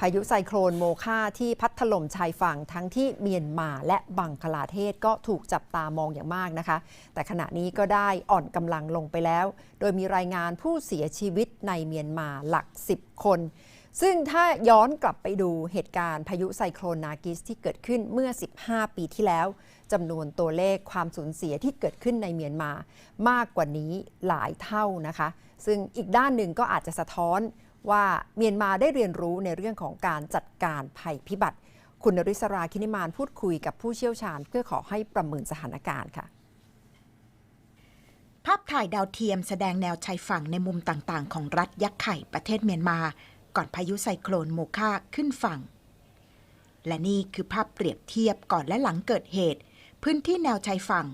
พายุไซโครนโมคาที่พัดถล่มชายฝั่งทั้งที่เมียนมาและบังคลาเทศก็ถูกจับตามองอย่างมากนะคะ แต่ขณะนี้ก็ได้อ่อนกำลังลงไปแล้ว โดยมีรายงานผู้เสียชีวิตในเมียนมาหลัก 10 คน ซึ่งถ้าย้อนกลับไปดูเหตุการณ์พายุไซโครนนากิสที่เกิดขึ้นเมื่อ 15 ปีที่แล้วจำนวนตัวเลขความสูญเสียที่เกิดขึ้นในเมียนมามากกว่านี้หลายเท่านะคะ ซึ่งอีกด้านหนึ่งก็อาจจะสะท้อน ว่าเมียนมาได้เรียนรู้ในเรื่องของการจัดการภัยพิบัติ คุณนริศราคินิมานพูดคุยกับผู้เชี่ยวชาญ เพื่อขอให้ประเมินสถานการณ์ค่ะ ภาพถ่ายดาวเทียมแสดงแนวชายฝั่งในมุมต่างๆ ของรัฐยักษ์ไข่ประเทศเมียนมา ก่อนพายุไซโคลนโมคาขึ้นฝั่ง และนี่คือภาพเปรียบเทียบก่อนและหลังเกิดเหตุ พื้นที่แนวชายฝั่ง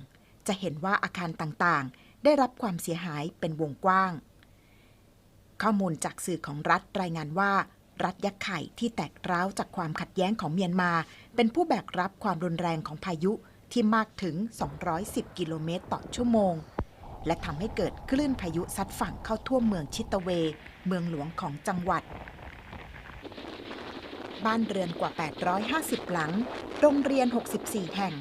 จะเห็นว่าอาคารต่างๆ ได้รับความเสียหายเป็นวงกว้าง ข้อมูลจากสื่อของรัฐรายงานว่า รัฐยักษ์ไข่ที่แตกร้าวจากความขัดแย้งของเมียนมา เป็นผู้แบกรับความรุนแรงของพายุที่มากถึง 210 กิโลเมตรต่อชั่วโมง และทำให้เกิดคลื่นพายุซัดฝั่งเข้าท่วมเมืองชิตเว เมืองหลวงของจังหวัด บ้านเรือนกว่า 850 หลัง โรงเรียน 64 แห่ง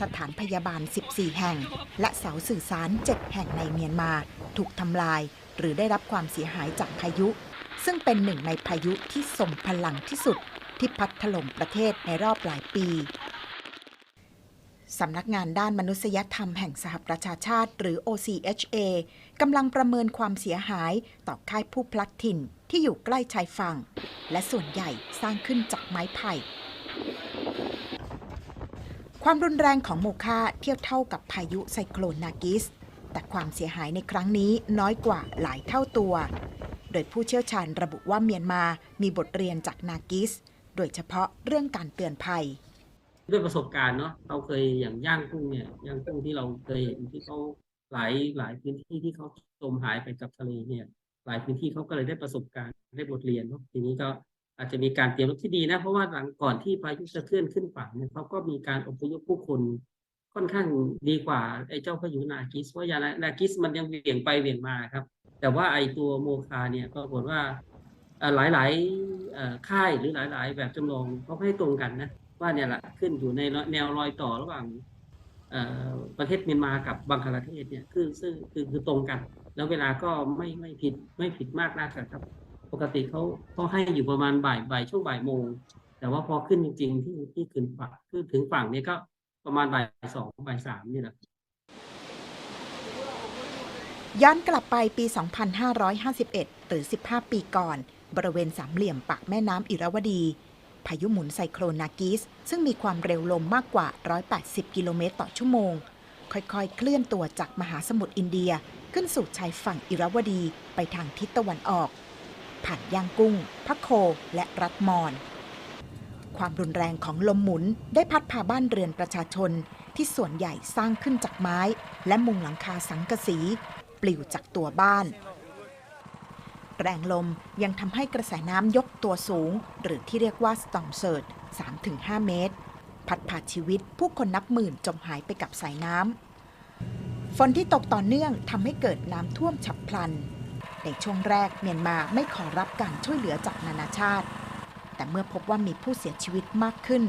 สถานพยาบาล 14 แห่ง และเสาสื่อสาร 7 แห่งในเมียนมา ถูกทำลาย หรือได้รับความเสียหายจากพายุ ซึ่งเป็นหนึ่งในพายุที่ทรงพลังที่สุดที่พัดถล่มประเทศในรอบหลายปี สำนักงานด้านมนุษยธรรมแห่งสหประชาชาติ หรือ OCHA กำลังประเมินความเสียหายต่อค่ายผู้พลัดถิ่นที่อยู่ใกล้ชายฝั่ง และส่วนใหญ่สร้างขึ้นจากไม้ไผ่ ความรุนแรงของโมคาเทียบเท่ากับพายุไซโคลนนากิส แต่ความเสียหายในครั้งนี้น้อยกว่าหลายเท่าตัว โดยผู้เชี่ยวชาญระบุว่าเมียนมามีบทเรียนจากนากิส โดยเฉพาะเรื่องการเตือนภัย ด้วยประสบการณ์เนาะเราเคยอย่างย่างกุ้งเนี่ยย่างกุ้งที่เราเคยเห็นที่เขาหลายหลายพื้นที่ที่เขาจมหายไปกับทะเลเนี่ยหลายพื้นที่เขาก็เลยได้ประสบการณ์ได้บทเรียนเนาะทีนี้ก็อาจจะมีการเตรียมรับที่ดีนะ เพราะว่าหลังก่อนที่พายุจะเคลื่อนขึ้นฝั่งเนี่ยเขาก็มีการอพยพผู้คน ค่อนข้างดีกว่าไอ้เจ้าพายุนากิสเพราะยานากิสมันยังเหวี่ยงไปเหวี่ยงมาครับ แต่ว่าไอ้ตัวโมคาเนี่ยก็ปรากฏว่าหลายหลายๆค่ายหรือหลาย ๆ แบบจำลองเขาให้ตรงกันนะว่าเนี่ยแหละขึ้นอยู่ในแนวรอยต่อระหว่างประเทศเมียนมากับบังคลาเทศเนี่ยคือซึ่งคือคือตรงกัน แล้วเวลาก็ไม่ไม่ผิดไม่ผิดมากนักครับ ปกติเขาเขาให้อยู่ประมาณบ่ายบ่ายช่วงบ่ายโมง แต่ว่าพอขึ้นจริงๆที่ที่ขึ้นฝั่งคือถึงฝั่งเนี่ยก็ ประมาณบ่ายสองบ่ายสามนี่แหละย้อนกลับไปปี 2551 หรือ 15 ปีก่อน บริเวณสามเหลี่ยมปากแม่น้ำอิระวดี พายุหมุนไซโครนากิส ซึ่งมีความเร็วลมมากกว่า 180 กิโลเมตรต่อชั่วโมง ค่อยๆ เคลื่อนตัวจากมหาสมุทรอินเดียขึ้นสู่ชายฝั่งอิระวดีไปทางทิศตะวันออก ผ่านย่างกุ้งพะโค และรัฐมอน ความรุนแรงของลมหมุนได้พัดพาบ้านเรือนประชาชน ที่ส่วนใหญ่สร้างขึ้นจากไม้ และมุงหลังคาสังกะสี ปลิวจากตัวบ้าน แรงลมยังทำให้กระแสน้ำยกตัวสูง หรือที่เรียกว่า storm surge 3-5 เมตร พัดพาชีวิตผู้คนนับหมื่นจมหายไปกับสายน้ำฝนที่ตกต่อเนื่องทำให้เกิดน้ำท่วมฉับพลัน ในช่วงแรกเมียนมาไม่ขอรับการช่วยเหลือจากนานาชาติ แต่เมื่อพบว่ามีผู้เสียชีวิตมากขึ้น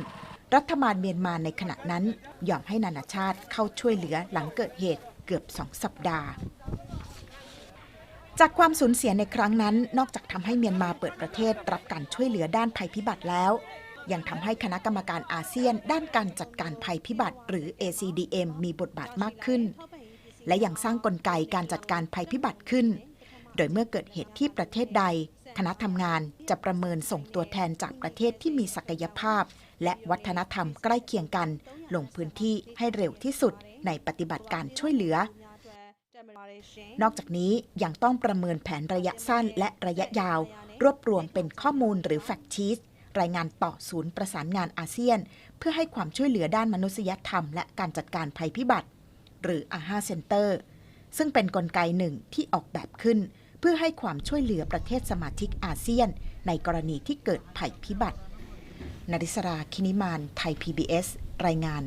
รัฐบาลเมียนมาในขณะนั้น ยอมให้นานาชาติเข้าช่วยเหลือหลังเกิดเหตุเกือบสองสัปดาห์ จากความสูญเสียในครั้งนั้น นอกจากทำให้เมียนมาเปิดประเทศรับการช่วยเหลือด้านภัยพิบัติแล้ว ยังทำให้คณะกรรมการอาเซียน ด้านการจัดการภัยพิบัติหรือ ACDM มีบทบาทมากขึ้น และยังสร้างกลไกการจัดการภัยพิบัติขึ้น โดยเมื่อเกิดเหตุที่ประเทศใด คณะทำงานจะประเมินส่งตัวแทนจากประเทศที่มีศักยภาพ และวัฒนธรรมใกล้เคียงกัน ลงพื้นที่ให้เร็วที่สุดในปฏิบัติการช่วยเหลือนอกจากนี้ยังต้องประเมินแผนระยะสั้นและระยะยาว รวบรวมเป็นข้อมูลหรือแฟกชีสรายงานต่อศูนย์ประสานงานอาเซียน เพื่อให้ความช่วยเหลือด้านมนุษยธรรม และการจัดการภัยพิบัติ หรือ AHA Center ซึ่งเป็นนกลไกหนึ่งที่ออกแบบขึ้น พื่อให้ความช่วยเหลือประเทศสมาชิกอาเซียน ในกรณีที่เกิดภัยพิบัตินริศราคินิมานไทย PBS รายงาน